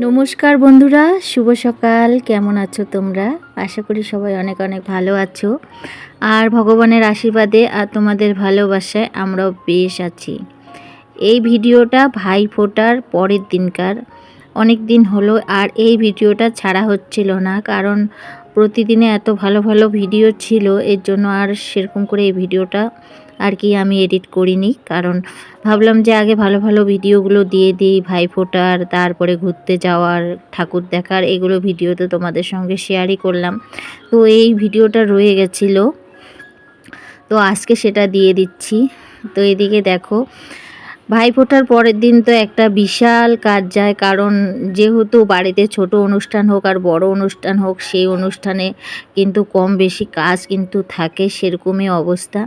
নমস্কার বন্ধুরা, শুভ সকাল। কেমন আছো তোমরা? আশা করি সবাই অনেক অনেক ভালো আছো। আর ভগবানের আশীর্বাদে আর তোমাদের ভালোবাসায় আমরাও বেশ আছি। এই ভিডিওটা ভাই ফোটার পরের দিনকার। অনেক দিন হলো আর এই ভিডিওটা ছাড়া হচ্ছিল না, কারণ প্রতিদিনে এত ভালো ভালো ভিডিও ছিল, এর জন্য আর সেরকম করে এই ভিডিওটা আর কি আমি এডিট করিনি। কারণ ভাবলাম যে আগে ভালো ভালো ভিডিওগুলো দিয়ে দিই ভাই ফোটার তারপরে ঘুরতে যাওয়ার, ঠাকুর দেখার, এগুলো ভিডিও তো তোমাদের সঙ্গে শেয়ারই করলাম। তো এই ভিডিওটা রয়ে গেছিল। তো আজকে সেটা দিয়ে দিচ্ছি। তো এদিকে দেখো, ভাইফোঁটার পরের দিন তো একটা বিশাল কাজ যায়। কারণ যেহেতু বাড়িতে ছোট অনুষ্ঠান হোক আর বড় অনুষ্ঠান হোক, সেই অনুষ্ঠানে কিন্তু কম বেশি কাজ কিন্তু থাকে, সেরকমই অবস্থা।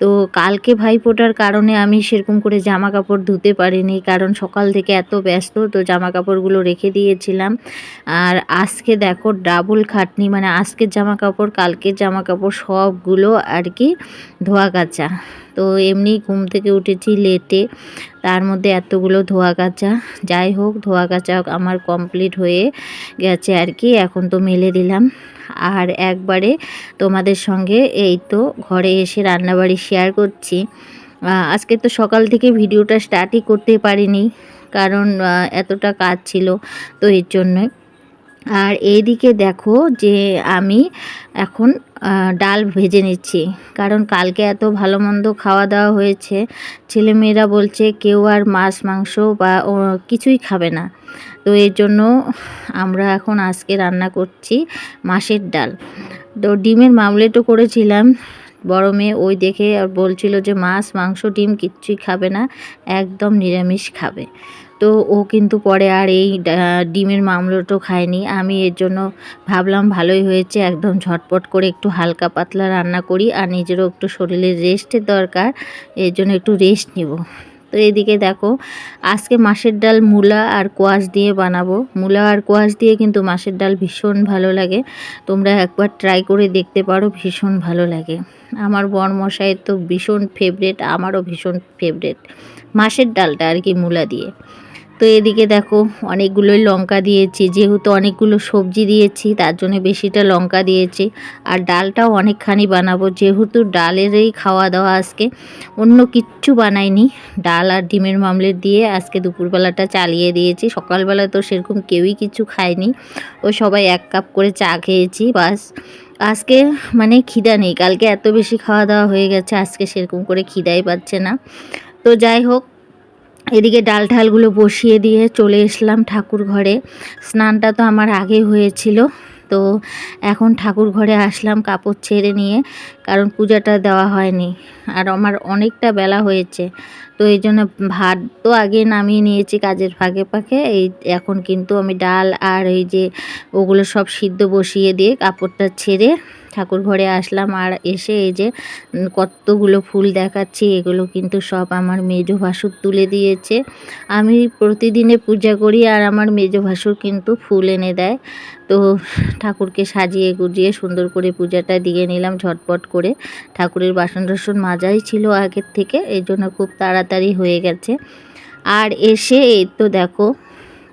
তো কালকে ভাইফোঁটার কারণে আমি সেরকম করে জামা কাপড় ধুতে পারিনি, কারণ সকাল থেকে এত ব্যস্ত, তো জামা কাপড়গুলো রেখে দিয়েছিলাম। আর আজকে দেখো ডাবল খাটনি মানে আজকের জামা কাপড় কালকের জামা কাপড় সবগুলো আর কি ধোয়া কাচা। তো এমনি ঘুম থেকে উঠেছি লেটে, তার মধ্যে এতগুলো ধোয়া কাচা। যাই হোক, ধোয়া কাচা আমার কমপ্লিট হয়ে গেছে আর কি, এখন তো মেলে দিলাম। আর একবারে তোমাদের সঙ্গে এই তো ঘরে এসে রান্নাবাড়ি শেয়ার করছি। আজকে তো সকাল থেকে ভিডিওটা স্টার্টই করতে পারিনি, কারণ এতটা কাজ ছিল তো এর জন্যই আর এইদিকে দেখো যে আমি এখন ডাল ভেজে নিচ্ছি, কারণ কালকে এত ভালো মন্দ খাওয়া দাওয়া হয়েছে। ছেলেমেয়েরা বলছে কেউ আর মাছ, মাংস বা কিছুই খাবে না। তো এর জন্য আমরা এখন আজকে রান্না করছি মাছের ডাল। তো ডিমের মামলেটও করেছিলাম, বড় মেয়ে ওই দেখে আর বলছিল যে মাছ, মাংস, ডিম কিচ্ছুই খাবে না, একদম নিরামিষ খাবে। তো ও কিন্তু পরে আর এই ডিমের মামলোটো খায়নি। আমি এর জন্য ভাবলাম ভালোই হয়েছে, একদম ঝটপট করে একটু হালকা পাতলা রান্না করি আর নিজেরও একটু শরীরে রেস্টের দরকার, এর জন্য একটু রেস্ট নিব। তো এদিকে দেখো, আজকে মাসের ডাল মূলা আর কোয়াশ দিয়ে বানাবো। মূলা আর কোয়াশ দিয়ে কিন্তু মাসের ডাল ভীষণ ভালো লাগে। তোমরা একবার ট্রাই করে দেখতে পারো, ভীষণ ভালো লাগে। আমার বরমশাইয়ের তো ভীষণ ফেভারেট আমারও ভীষণ ফেভারেট মাসের ডালটা আর কি মূলা দিয়ে। তো এদিকে দেখো অনেকগুলোই লঙ্কা দিয়েছি, যেহেতু অনেকগুলো সবজি দিয়েছি, তার জন্য বেশিটা লঙ্কা দিয়েছি। আর ডালটাও অনেকখানি বানাবো, যেহেতু ডালেরই খাওয়া দাওয়া আজকে, অন্য কিচ্ছু বানাইনি। ডাল আর ডিমের মামলেট দিয়ে আজকে দুপুরবেলাটা চালিয়ে দিয়েছি, সকালবেলা তো সেরকম কেউই কিছু খায়নি। ও সবাই এক কাপ করে চা খেয়েছি, বাস। আজকে মানে খিদা নেই, কালকে এত বেশি খাওয়া দাওয়া হয়ে গেছে, আজকে সেরকম করে খিদাই পাচ্ছে না। তো যাই হোক এদিকে ডাল ঠালগুলো বসিয়ে দিয়ে চলে এসলাম ঠাকুর ঘরে। স্নানটা তো আমার আগে হয়েছিল, তো এখন ঠাকুর ঘরে আসলাম কাপড় ছেড়ে নিয়ে, কারণ পূজাটা দেওয়া হয়নি। আর আমার অনেকটা বেলা হয়েছে, তো এই জন্য ভাত তো আগে নামিয়ে নিয়েছি কাজের ফাঁকে ফাঁকে। এই এখন কিন্তু আমি ডাল আর এই যে ওগুলো সব সিদ্ধ বসিয়ে দিয়ে কাপড়টা ছেড়ে ঠাকুর ঘরে আসলাম আর এসে এই যে কতগুলো ফুল দেখাচ্ছি, এগুলো কিন্তু সব আমার মেজো ভাসুর তুলে দিয়েছে। আমি প্রতিদিনে পূজা করি আর আমার মেজো ভাসুর কিন্তু ফুল এনে দেয়। তো ঠাকুরকে সাজিয়ে গুজিয়ে সুন্দর করে পূজাটা দিয়ে নিলাম ঝটপট করে। ঠাকুরের বাসন টাসন মাজাই ছিল আগের থেকে এই জন্য খুব তাড়াতাড়ি হয়ে গেছে। আর এসে এই তো দেখো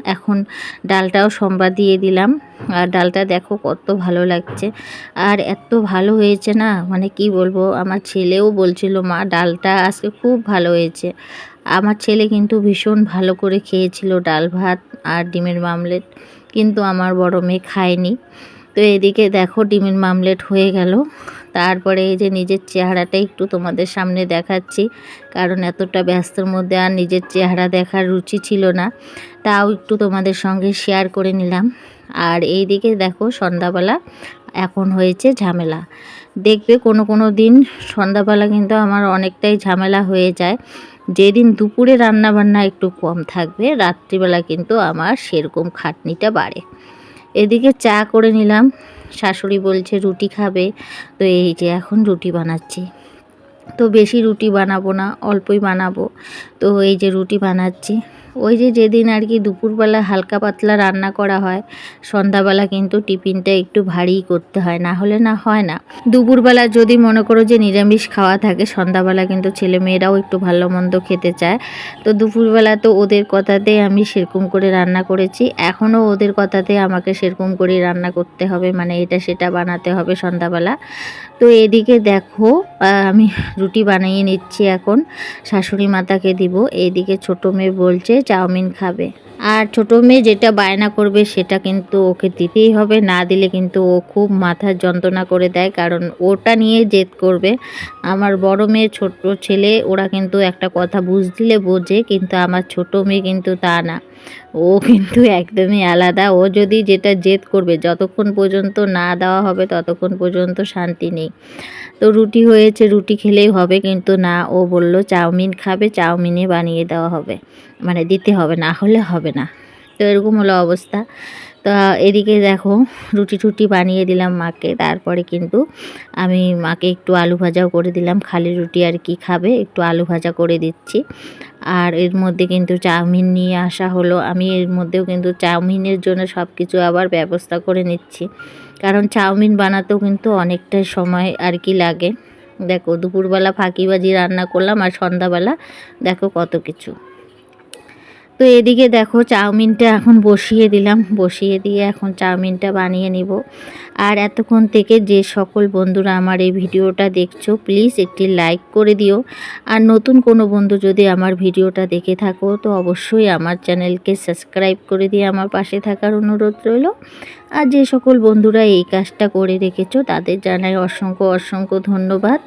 এখন ডালটাও সম্বাদ দিয়ে দিলাম। আর ডালটা দেখো কত ভালো লাগছে। আর এত ভালো হয়েছে না? মানে কি বলব? আমার ছেলেও বলছিল, মা, ডালটা আজকে খুব ভালো হয়েছে। আমার ছেলে কিন্তু ভীষণ ভালো করে খেয়েছিল ডাল ভাত আর ডিমের মামলেট। কিন্তু আমার বড় মেয়ে খায়নি। তো এদিকে দেখো ডিমের মামলেট হয়ে গেল। তারপরে এই যে নিজের চেহারাটা একটু তোমাদের সামনে দেখাচ্ছি, কারণ এতটা ব্যস্তর মধ্যে আর নিজের চেহারা দেখার রুচি ছিল না, তাও একটু তোমাদের সঙ্গে শেয়ার করে নিলাম। আর এই দিকে দেখো সন্ধ্যাবেলা এখন হয়েছে ঝামেলা। দেখবে কোনো কোনো দিন সন্ধ্যাবেলা কিন্তু আমার অনেকটাই ঝামেলা হয়ে যায়। যেদিন দুপুরে রান্না বান্না একটু কম থাকবে, রাত্রিবেলা কিন্তু আমার সেরকম খাটনিটা বাড়ে। এদিকে চা করে নিলাম। শাশুড়ি বলছে, রুটি খাবে? তো এই যে এখন রুটি বানাচ্ছি। তো বেশি রুটি বানাবো না, অল্পই বানাবো। তো এই যে রুটি বানাচ্ছি। ওই যে যেদিন আর কি দুপুরবেলা হালকা পাতলা রান্না করা হয়, সন্ধ্যাবেলা কিন্তু টিফিনটা একটু ভারী করতে হয়, না হলে না হয় না। দুপুরবেলা যদি মনে করো যে নিরামিষ খাওয়া থাকে, সন্ধ্যাবেলা কিন্তু ছেলে মেয়েরাও একটু ভালো মন্দ খেতে চায়। তো দুপুরবেলা তো ওদের কথাতে আমি সেরকম করে রান্না করেছি। এখনও ওদের কথাতে আমাকে সেরকম করেই রান্না করতে হবে মানে এটা সেটা বানাতে হবে সন্ধ্যাবেলা। তো এদিকে দেখো আমি রুটি বানিয়ে নিচ্ছি এখন, শাশুড়ি মাতাকে দিব। এইদিকে ছোটো মেয়ে বলছে চাউমিন খাবে। আর ছোটো মেয়ে যেটা বায়না করবে সেটা কিন্তু ওকে দিতেই হবে। না দিলে কিন্তু ও খুব মাথার যন্ত্রণা করে দেয়, কারণ ওটা নিয়ে জেদ করবে। আমার বড় মেয়ে, ছোট ছেলে, ওরা কিন্তু একটা কথা বুঝ দিলে বোঝে, কিন্তু আমার ছোট মেয়ে কিন্তু তা না। ও কিন্তু একদমই আলাদা। ও যদি যেটা জেদ করবে, যতক্ষণ পর্যন্ত না দেওয়া হবে, ততক্ষণ পর্যন্ত শান্তি নেই। তো রুটি হয়েছে, রুটি খেলেই হবে, কিন্তু না, ও বলল, চাউমিন খাবে চাউমিনে বানিয়ে দেওয়া হবে। মানে দিতে হবে, না হলে হবে না। তো এরকম হলো অবস্থা। তা এদিকে দেখো, রুটি টুটি বানিয়ে দিলাম মাকে, তারপরে কিন্তু আমি মাকে একটু আলু ভাজাও করে দিলাম। খালি রুটি আর কি খাবে, একটু আলু ভাজা করে দিচ্ছি। আর এর মধ্যে কিন্তু চাউমিন নিয়ে আসা হলো। আমি এর মধ্যেও কিন্তু চাউমিনের জন্য সব কিছু আবার ব্যবস্থা করে নিচ্ছি। কারণ চাউমিন বানাতেও কিন্তু অনেকটাই সময় আর কি লাগে। দেখো, দুপুরবেলা ফাঁকিবাজি রান্না করলাম আর সন্ধ্যাবেলা দেখো কত কিছু। তো এদিকে দেখো চাউমিনটা এখন বসিয়ে দিলাম। বসিয়ে দিয়ে এখন চাউমিনটা বানিয়ে নিব। আর এতক্ষণ থেকে যে সকল বন্ধুরা আমার এই ভিডিওটা দেখছ, প্লিজ একটি লাইক করে দিও। আর নতুন কোনো বন্ধু যদি আমার ভিডিওটা দেখে থাকো, তো অবশ্যই আমার চ্যানেলকে সাবস্ক্রাইব করে দিয়ে আমার পাশে থাকার অনুরোধ রইল। আর যে সকল বন্ধুরা এই কাজটা করে রেখেছো, তাদের জানাই অসংখ্য অসংখ্য ধন্যবাদ।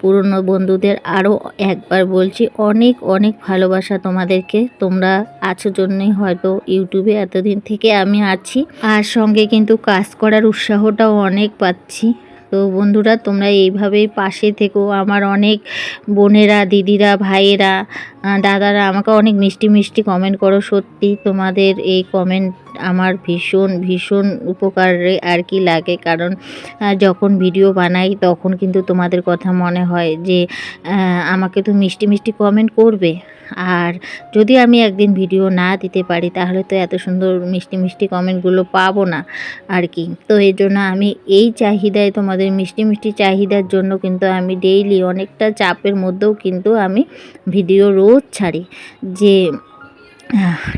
পুরনো বন্ধুদের আরও একবার বলছি, অনেক অনেক ভালোবাসা তোমাদেরকে। তোমরা আছো জন্যই হয়তো ইউটিউবে এতদিন থেকে আমি আছি। আর সঙ্গে কিন্তু কাজ করার উৎসাহটাও অনেক পাচ্ছি। তো বন্ধুরা, তোমরা এইভাবেই পাশে থেকো। আমার অনেক বোনেরা, দিদিরা, ভাইয়েরা দাদারা, আমাকে অনেক মিষ্টি মিষ্টি কমেন্ট করো, সত্যি তোমাদের এই কমেন্ট আমার ভীষণ ভীষণ উপকারে আর কি লাগে। কারণ যখন ভিডিও বানাই তখন কিন্তু তোমাদের কথা মনে হয় যে আমাকে তো মিষ্টি মিষ্টি কমেন্ট করবে। আর যদি আমি একদিন ভিডিও না দিতে পারি তাহলে তো এত সুন্দর মিষ্টি মিষ্টি কমেন্টগুলো পাবো না আর কি। তো এই জন্য আমি এই চাহিদায় তোমাদের মিষ্টি মিষ্টি চাহিদার জন্য কিন্তু আমি ডেইলি অনেকটা চাপের মধ্যেও কিন্তু আমি ভিডিও রোজ ছাড়ি। যে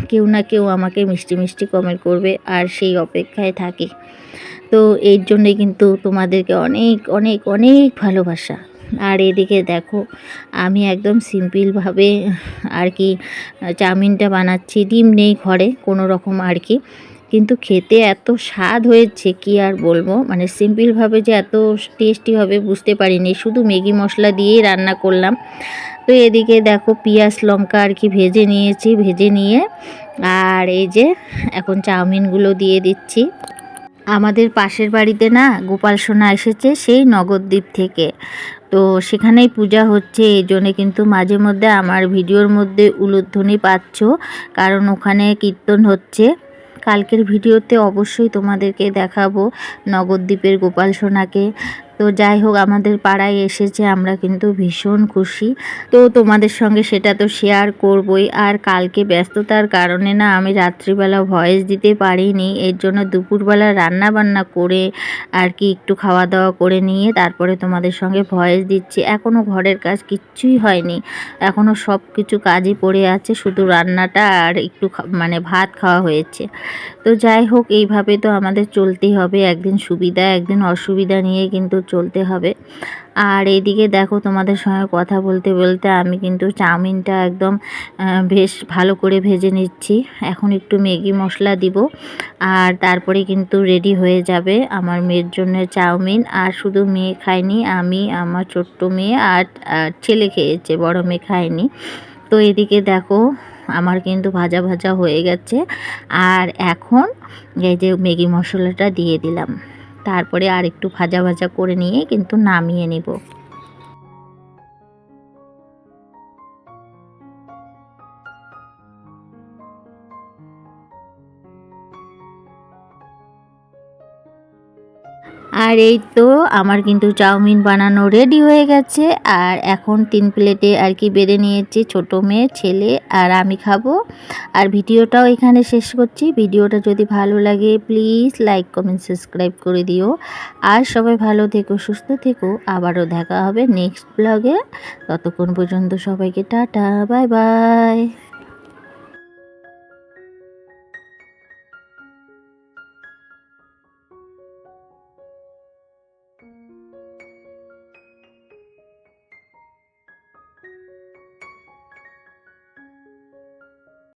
কেউ না কেউ আমাকে মিষ্টি মিষ্টি কমেন্ট করবে আর সেই অপেক্ষায় থাকি। তো এর জন্যে কিন্তু তোমাদেরকে অনেক অনেক অনেক ভালোবাসা। আর এদিকে দেখো, আমি একদম সিম্পলভাবে আর কি, চাউমিনটা বানাচ্ছি। ডিম নেই ঘরে, কোনো রকম আর কি। কিন্তু খেতে এত স্বাদ হয়েছে, কি আর বলব? মানে সিম্পলভাবে যে এত টেস্টি হবে বুঝতে পারিনি। শুধু ম্যাগি মশলা দিয়েই রান্না করলাম। তো এদিকে দেখো পেঁয়াজ, লঙ্কা আর কি ভেজে নিয়েছি, ভেজে নিয়ে। আর এই যে এখন চাউমিনগুলো দিয়ে দিচ্ছি। আমাদের পাশের বাড়িতে না গোপাল সোনা এসেছে সেই নগরদ্বীপ থেকে। তো সেখানেই পূজা হচ্ছে, এই জন্যে কিন্তু মাঝে মধ্যে আমার ভিডিওর মধ্যে উলুধ্বনি পাচ্ছ, কারণ ওখানে কীর্তন হচ্ছে। কালকের ভিডিওতে অবশ্যই তোমাদেরকে দেখাবো নগরদ্বীপের গোপাল সোনাকে। তো যাই হোক, আমাদের পাড়ায় এসেছে, আমরা কিন্তু ভীষণ খুশি। তো তোমাদের সঙ্গে সেটা তো শেয়ার করবই। আর কালকে ব্যস্ততার কারণে না, আমি রাত্রিবেলা ভয়েস দিতে পারিনি। এর জন্য দুপুরবেলা রান্না বান্না করে আর কি একটু খাওয়া দাওয়া করে নিয়ে তারপরে তোমাদের সঙ্গে ভয়েস দিচ্ছি। এখনও ঘরের কাজ কিচ্ছুই হয়নি। এখনও সব কিছু কাজই পড়ে আছে, শুধু রান্নাটা আর একটু মানে ভাত খাওয়া হয়েছে। তো যাই হোক, এইভাবে তো আমাদের চলতেই হবে। একদিন সুবিধা, একদিন অসুবিধা নিয়ে কিন্তু চলতে হবে। আর এদিকে দেখো তোমাদের সঙ্গে কথা বলতে বলতে আমি কিন্তু চাউমিনটা একদম বেশ ভালো করে ভেজে নিচ্ছি। এখন একটু ম্যাগি মশলা দিব। আর তারপরে কিন্তু রেডি হয়ে যাবে আমার মেয়ের জন্য চাউমিন। আর শুধু মেয়ে খায়নি, আমি, আমার ছোট্ট মেয়ে আর ছেলে খেয়েছে, বড় মেয়ে খায়নি। তো এদিকে দেখো আমার কিন্তু ভাজা ভাজা হয়ে গেছে। আর এখন এই যে ম্যাগি মশলাটা দিয়ে দিলাম। তারপরে আর একটু ভাজা ভাজা করে নিয়ে কিন্তু নামিয়ে নেব। আর এই তো আমার কিন্তু চাউমিন বানানো রেডি হয়ে গেছে। আর এখন তিন প্লেটে আর কি বেড়ে নিয়েছি ছোট মেয়ে, ছেলে আর আমি খাব। আর ভিডিওটাও এখানে শেষ করছি। ভিডিওটা যদি ভালো লাগে প্লিজ লাইক কমেন্ট সাবস্ক্রাইব করে দিও। আর সবাই ভালো থেকো, সুস্থ থেকো। আবারও দেখা হবে নেক্সট ব্লগে ততক্ষণ পর্যন্ত সবাইকে টাটা বাই বাই